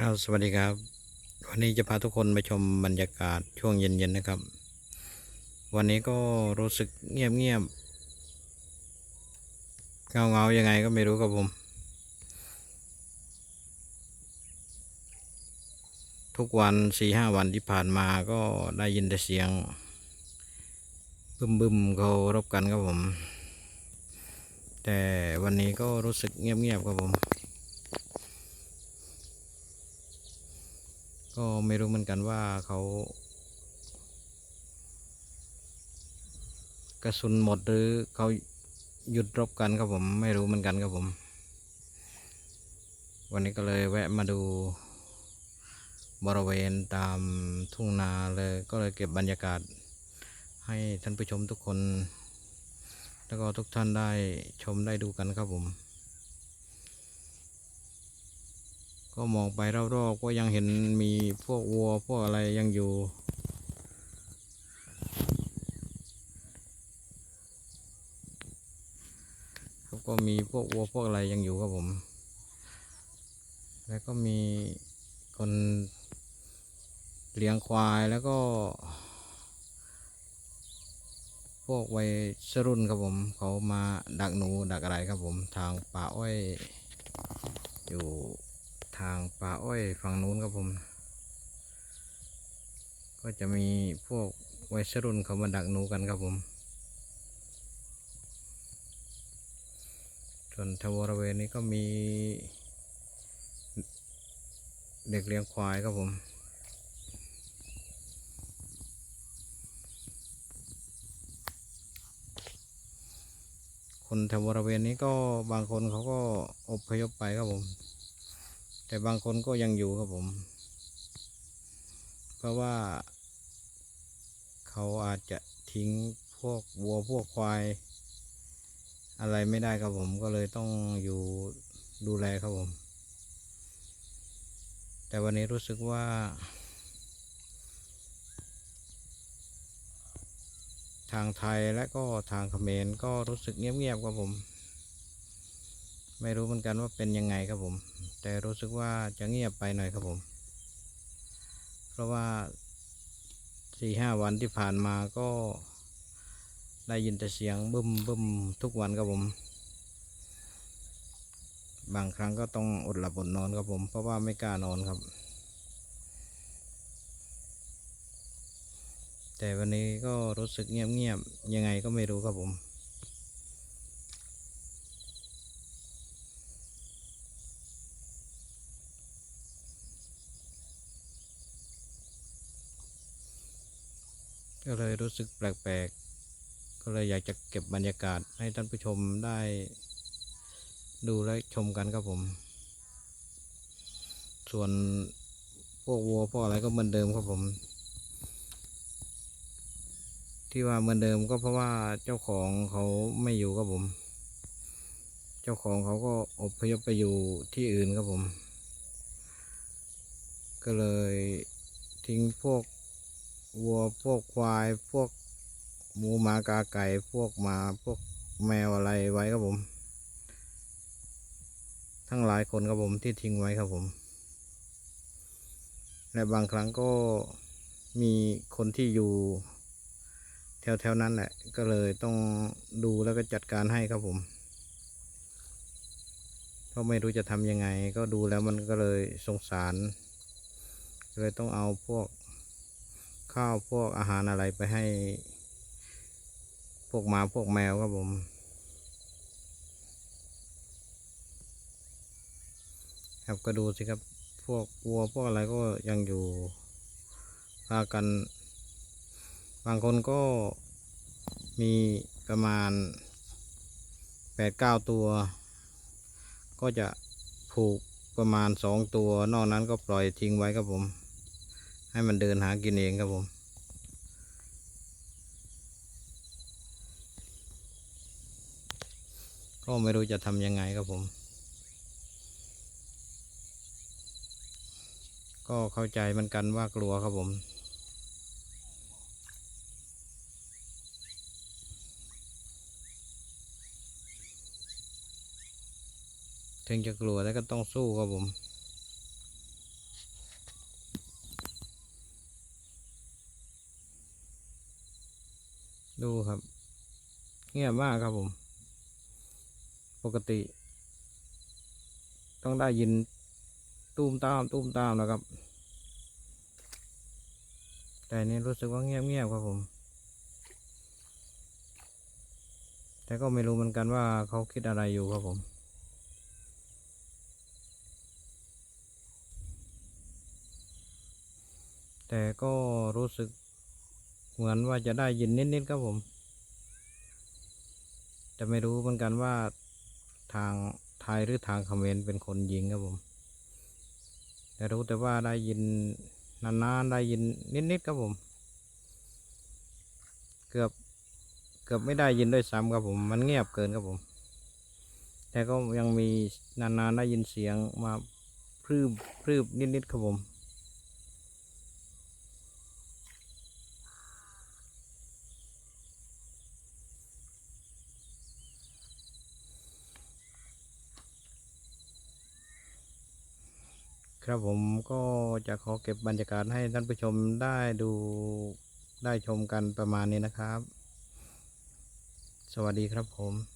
ครับสวัสดีครับ วันนี้จะพาทุกคนไปชมบรรยากาศช่วงเย็นๆนะครับ วันนี้ก็รู้สึกเงียบๆเงาๆยังไงก็ไม่รู้ครับผม ทุกวันสี่ห้าวันที่ผ่านมาก็ได้ยินแต่เสียง บึมๆเขารบกันครับผม แต่วันนี้ก็รู้สึกเงียบๆครับผม ก็ไม่รู้เหมือนกันว่าเขากระสุนหมดหรือเขาหยุดรบกันครับผมไม่รู้เหมือนกันครับผม วันนี้ก็เลยแวะมาดูบริเวณตามทุ่งนาเลยก็เลยเก็บบรรยากาศให้ท่านผู้ชมทุกคน แล้วก็ทุกท่านได้ชมได้ดูกันครับผม ก็มองไปรอบๆก็ยังเห็นมีพวกวัวพวกอะไรยังอยู่ครับก็มีพวกวัวพวกอะไรยังอยู่ครับผม แล้วก็มีคนเลี้ยงควายแล้วก็ พวกวัยรุ่นครับผม เขามาดักหนูดักอะไรครับผม ทางป่าอ้อยอยู่ ทางป่าอ้อยฝั่งนู้นครับผม ก็จะมีพวกวัยรุ่นเขามาดักหนูกันครับผม ส่วนแถวบริเวณนี้ก็มี เด็กเลี้ยงควายครับผมคนแถวบริเวณนี้ก็บางคนเขาก็อพยพไปครับผม แต่บางคนก็ยังอยู่ครับผม เพราะว่า เขาอาจจะทิ้งพวกวัวพวกควาย อะไรไม่ได้ครับผมก็เลยต้องอยู่ดูแลครับผม แต่วันนี้รู้สึกว่า ทางไทยและก็ทางเขมรก็รู้สึกเงียบๆครับผม ไม่รู้เหมือนกันว่าเป็นยังไงครับผม แต่รู้สึกว่าจะเงียบไปหน่อยครับผม เพราะว่าสี่ห้าวันที่ผ่านมาก็ได้ยินแต่เสียงบึ้มบึ้มทุกวันครับผม บางครั้งก็ต้องอดหลับอดนอนครับผม เพราะว่าไม่กล้านอนครับ แต่วันนี้ก็รู้สึกเงียบๆยังไงก็ไม่รู้ครับผม ก็เลยรู้สึกแปลกๆ ก็เลยอยากจะเก็บบรรยากาศให้ท่านผู้ชมได้ ดูและชมกันครับผม ส่วนพวกวัวพวกอะไรก็เหมือนเดิมครับผม ที่ว่าเหมือนเดิมก็เพราะว่าเจ้าของเขาไม่อยู่ครับผม เจ้าของเขาก็อพยพไปอยู่ที่อื่นครับผม ก็เลยทิ้งพวก วัวพวกควายพวกหมูหมากาไก่พวกหมาพวกแมวอะไรไว้ครับผม ทั้งหลายคนครับผมที่ทิ้งไว้ครับผม และบางครั้งก็มีคนที่อยู่ แถวๆนั้นแหละ ก็เลยต้องดูแล้วก็จัดการให้ครับผมก็ไม่รู้จะทำยังไง ก็ดูแล้วมันก็เลยสงสาร เลยต้องเอาพวก ข้าวพวกอาหารอะไรไปให้ พวกหมาพวกแมวครับผม ครับก็ดูสิครับ พวกวัวพวกอะไรก็ยังอยู่พากัน บางคนก็มีประมาณแปดเก้าตัว ก็จะผูกประมาณสองตัวนอกนั้นก็ปล่อยทิ้งไว้ครับผม ให้มันเดินหากินเองครับผม ก็ไม่รู้จะทำยังไงครับผม ก็เข้าใจเหมือนกันว่ากลัวครับผมถึงจะกลัวแต่ก็ต้องสู้ครับผม ดูครับ เงียบมากครับผม ปกติ ต้องได้ยินตุ้มตามตุ้มตามนะครับ แต่นี่รู้สึกว่าเงียบเงียบครับผม แต่ก็ไม่รู้เหมือนกันว่าเขาคิดอะไรอยู่ครับผมแต่ก็รู้สึก เหมือนว่าจะได้ยินนิดๆครับผมแต่ไม่รู้เหมือนกันว่าทางไทยหรือทางเขมรเป็นคนยิงครับผม แต่รู้แต่ว่าได้ยินนานๆได้ยินนิดๆครับผม เกือบเกือบไม่ได้ยินด้วยซ้ำครับผม มันเงียบเกินครับผม แต่ก็ยังมีนานๆได้ยินเสียงมาพรืบพรืบนิดๆครับผม ครับผมก็จะขอเก็บบรรยากาศให้ท่านผู้ชมได้ดูได้ชมกันประมาณนี้นะครับ สวัสดีครับผม